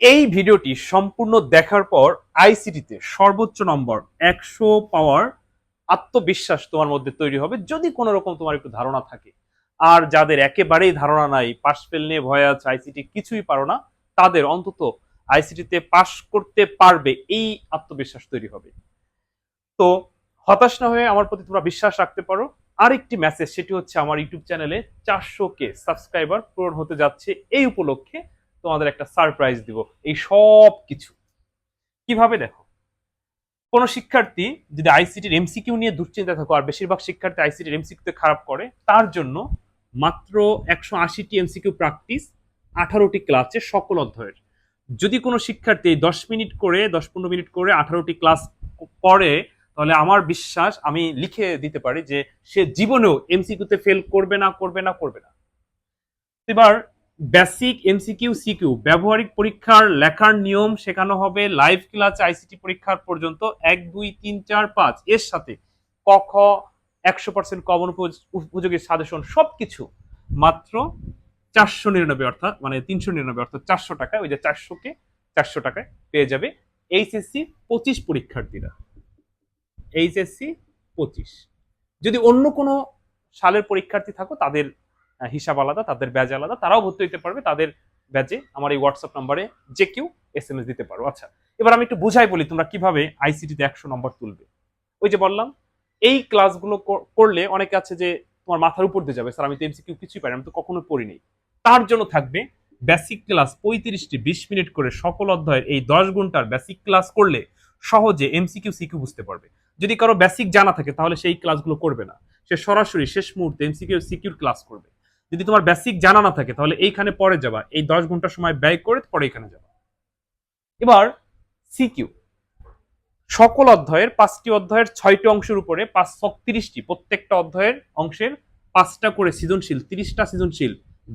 এই ভিডিওটি সম্পূর্ণ দেখার পর আইসিটিতে সর্বোচ্চ নম্বর একশো পাওয়ার আত্মবিশ্বাস তোমার মধ্যে তৈরি হবে যদি কোনো রকম তোমার একটু ধারণা থাকে। আর যাদের একেবারেই ধারণা নাই, পাশ ফেল নিয়ে ভয় আছে আইসিটি কিছুই পারো না, তাদের অন্তত আইসিটিতে পাশ করতে পারবে, এই আত্মবিশ্বাস তৈরি হবে। তো হতাশ না হয়ে আমার প্রতি তোমরা বিশ্বাস রাখতে পারো। আরেকটি মেসেজ সেটি হচ্ছে আমার ইউটিউব চ্যানেলে চারশো কে সাবস্ক্রাইবার পূরণ হতে যাচ্ছে এই উপলক্ষে। তোমাদের একটা সারপ্রাইজ দিব। এই সব কিছু। কীভাবে দেখো? কোন শিক্ষার্থী যদি আইসিটির এমসিকিউ নিয়ে দুশ্চিন্তা থাকো, আর বেশিরভাগ শিক্ষার্থী আইসিটির এমসিকিউতে খারাপ করে, তার জন্য মাত্র একশো আশিটি এমসিকিউ প্র্যাকটিস আঠারোটি ক্লাসে সকল অধ্যায়ের। যদি কোনো শিক্ষার্থী দশ মিনিট করে, দশ পনেরো মিনিট করে আঠারোটি ক্লাস করে তাহলে আমার বিশ্বাস আমি লিখে দিতে পারি যে সে জীবনেও এমসিকিউতে ফেল করবে না করবে না করবে না। এবার বেসিক এমসিকিউ সিকিউ ব্যবহারিক পরীক্ষার লেখার নিয়ম শেখানো হবে লাইভ ক্লাস আইসিটি পরীক্ষার পর্যন্ত, এক, দুই, তিন, চার, পাঁচ, এর সাথে ক, খ, একশো পার্সেন্ট কমন উপযোগী সাজেশন সব কিছু মাত্র চারশো নিরানব্বই অর্থাৎ মানে তিনশো নিরানব্বই অর্থাৎ চারশো টাকায় ওই যে চারশোকে চারশো টাকায় পেয়ে যাবে এইচএসসি পঁচিশ পরীক্ষার্থীরা। এইচএসসি পঁচিশ। যদি অন্য কোনো সালের পরীক্ষার্থী থাকো, তাদের হিসাব আলাদা, তাদের ব্যাজ আলাদা। তারাও ভর্তি হতে পারবে, তাদের ব্যাজে আমার এই হোয়াটসঅ্যাপ নাম্বারে যে কেউ এস এম এস দিতে পারো। আচ্ছা এবার আমি একটু বুঝাই বলি তোমরা কীভাবে আইসিটিতে একশো নম্বর তুলবে। ওই যে বললাম, এই ক্লাসগুলো করলে অনেকে আছে যে তোমার মাথার উপর দিয়ে যাবে, স্যার, আমি তো এমসিকিউ কিছুই পারি আমি তো কখনো পড়িনি তার জন্য থাকবে বেসিক ক্লাস পঁয়ত্রিশটি, বিশ মিনিট করে সকল অধ্যায়ের এই দশ ঘণ্টার বেসিক ক্লাস করলে সহজে এমসিকিউ সিকিউ বুঝতে পারবে। যদি কারও বেসিক জানা থাকে, তাহলে সেই ক্লাসগুলো করবে না। সে সরাসরি শেষ মুহূর্তে এমসিকিউ সিকিউর ক্লাস করবে। যদি তোমার বেসিক জানা না থাকে, তাহলে এইখানে পরে যাবা। এই দশ ঘণ্টা সময় ব্যয় করে পরে এখানে যাবা। এবার সিকিউ সকল অধ্যায়ের পাঁচটি অধ্যায়ের ছয়টি অংশের উপরে পাঁচ ছত্রিশটি প্রত্যেকটা অধ্যায়ের অংশের পাঁচটা করে সৃজনশীল, তিরিশটা সৃজনশীল,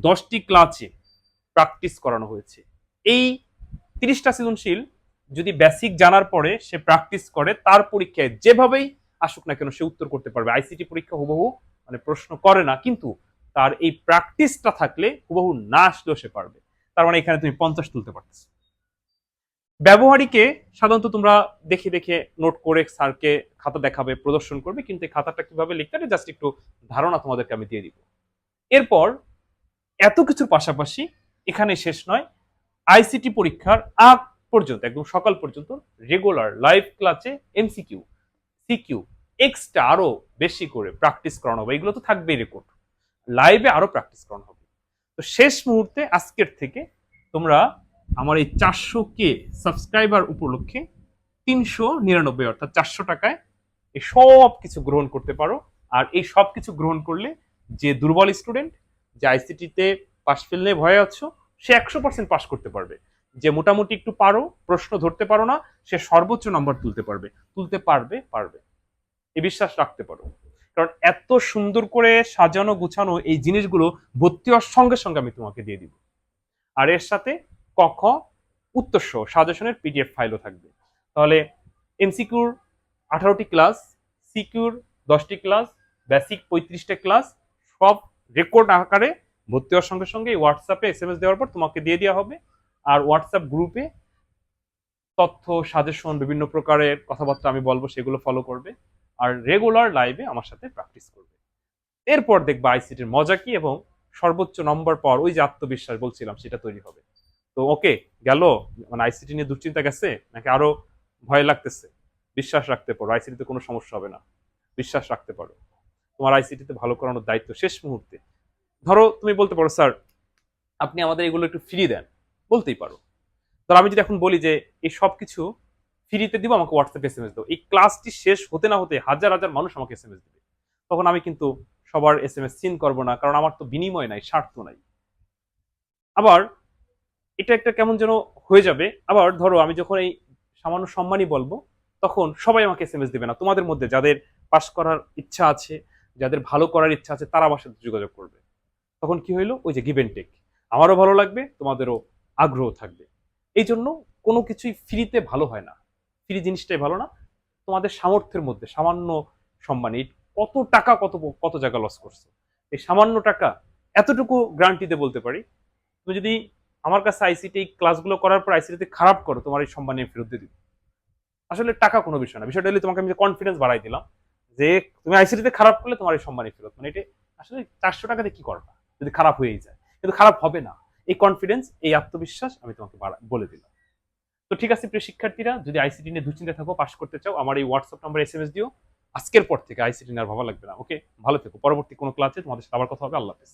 দশটি ক্লাসে প্র্যাকটিস করানো হয়েছে। এই তিরিশটা সৃজনশীল যদি বেসিক জানার পরে সে প্র্যাকটিস করে, তার পরীক্ষায় যেভাবেই আসুক না কেন সে উত্তর করতে পারবে। আইসিটি পরীক্ষা হুবহু মানে প্রশ্ন করে না, কিন্তু তার এই প্র্যাকটিসটা থাকলে হুবহু না আসলেও সে পারবে। তার মানে এখানে তুমি পঞ্চাশ তুলতে পারতেছ। ব্যবহারিকে সাধারণত তোমরা দেখে দেখে নোট করে স্যারকে খাতা দেখাবে, প্রদর্শন করবে, কিন্তু এই খাতাটা কীভাবে লিখতে হবে জাস্ট একটু ধারণা তোমাদেরকে আমি দিয়ে দিব। এরপর এত কিছুর পাশাপাশি এখানে শেষ নয় আইসিটি পরীক্ষার আগ পর্যন্ত, একদম সকাল পর্যন্ত রেগুলার লাইভ ক্লাসে এমসিকিউ সিকিউ এক্সট্রা আরও বেশি করে প্র্যাকটিস করানো হবে। এগুলো তো থাকবেই রেকর্ড লাইভে আরও প্র্যাকটিস করানো হবে। তো শেষ মুহূর্তে আজকের থেকে তোমরা আমার এই চারশো কে সাবস্ক্রাইবার উপলক্ষে তিনশো নিরানব্বই অর্থাৎ চারশো টাকায় এই সব কিছু গ্রহণ করতে পারো। আর এই সব কিছু গ্রহণ করলে যে দুর্বল স্টুডেন্ট যে আইসিটিতে পাশ ফেল নিয়ে ভয়ে আছো, সে একশো পার্সেন্ট পাশ করতে পারবে। যে মোটামুটি একটু পারো, প্রশ্ন ধরতে পারো না, সে সর্বোচ্চ নম্বর তুলতে পারবে। তুলতে পারবে পারবে। এ বিশ্বাস রাখতে পারো। কারণ এত সুন্দর করে সাজানো, গুছানো এই জিনিসগুলো ভর্তি হওয়ার সঙ্গে সঙ্গে আমি তোমাকে দিয়ে দিব। আর এর সাথে কখ উত্তর সহ সাজেশনের পিডিএফ ফাইলও থাকবে। তাহলে এমসিকিউর আঠারোটি ক্লাস, সিকিউর দশটি ক্লাস, বেসিক পঁয়ত্রিশটা ক্লাস, সব রেকর্ড আকারে ভর্তি হওয়ার সঙ্গে সঙ্গে এই হোয়াটসঅ্যাপে এস এম এস দেওয়ার পর তোমাকে দিয়ে দেওয়া হবে। আর হোয়াটসঅ্যাপ গ্রুপে তথ্য, সাজেশন, বিভিন্ন প্রকারের কথাবার্তা আমি বলব, সেগুলো ফলো করবে। আর রেগুলার লাইভে আমার সাথে প্র্যাকটিস করবে। এরপর দেখবা আইসিটির মজা কি এবং সর্বোচ্চ নম্বর পর ওই যে আত্মবিশ্বাস বলছিলাম সেটা তৈরি হবে। তো ওকে, গেল? মানে আইসিটি নিয়ে দুশ্চিন্তা গেছে? নাকি আরও ভয় লাগতেছে? বিশ্বাস রাখতে পারো আইসিটিতে কোনো সমস্যা হবে না। বিশ্বাস রাখতে পারো। তোমার আইসিটিতে ভালো করানোর দায়িত্ব শেষ মুহূর্তে। ধরো, তুমি বলতে পারো, স্যার, আপনি আমাদের এগুলো একটু ফ্রি দেন। বলতেই পারো। ধর, আমি যদি এখন বলি যে এই সব কিছু ফ্রিতে দিব, আমাকে হোয়াটসঅ্যাপে এস এম এস দেবো এই ক্লাসটি শেষ হতে না হতে হাজার হাজার মানুষ আমাকে এস এম এস দেবে। তখন আমি কিন্তু সবার এস এম এস সিন করব না, কারণ আমার তো বিনিময় নাই, স্বার্থ নাই। আবার এটা একটা কেমন যেন হয়ে যাবে। আবার ধরো, আমি যখন এই সামান্য সম্মানই বলব, তখন সবাই আমাকে এস এম এস দেবে না। তোমাদের মধ্যে যাদের পাশ করার ইচ্ছা আছে, যাদের ভালো করার ইচ্ছা আছে, তারা আমার সাথে যোগাযোগ করবে। তখন কি হইল? ওই যে গিভ এন্ড টেক আমারও ভালো লাগবে, তোমাদেরও আগ্রহ থাকবে। এই জন্য কোনো কিছুই ফ্রিতে ভালো হয় না। ফ্রি জিনিসটাই ভালো না। তোমাদের সামর্থ্যের মধ্যে সামান্য সম্মান কত টাকা, কত কত জায়গা লস করছ? এই সামান্য টাকা এতটুকু গ্রান্টিতে বলতে পারি, তুমি যদি আমার কাছে আইসিটি ক্লাসগুলো করার পর আইসিটিতে খারাপ করো, তোমার এই সম্মান আমি ফেরত দিয়ে আসলে টাকা কোনো বিষয় না, বিষয়টা হলে তোমাকে আমি কনফিডেন্স বাড়াই দিলাম, যে তুমি আইসিটিতে খারাপ করলে তোমার এই সম্মানই ফেরত। মানে এটা আসলে চারশো টাকাতে কি করবা যদি খারাপ হয়েই যায়। কিন্তু খারাপ হবে না। এই কনফিডেন্স এই আত্মবিশ্বাস আমি তোমাকে বলে দিলাম। তো ঠিক আছে, প্রিয় শিক্ষার্থীরা, যদি আইসিটি নিয়ে দুশ্চিন্তা থাকো পাশ করতে চাও, আমার এই WhatsApp number S M S দিও। আজকের পর থেকে আইসিটি নিয়ে আর ভাবা লাগবে না ওকে ভালো থেকো। পরবর্তী কোনো ক্লাসে তোমাদের সাথে আবার কথা হবে। আল্লাহ হাফেজ।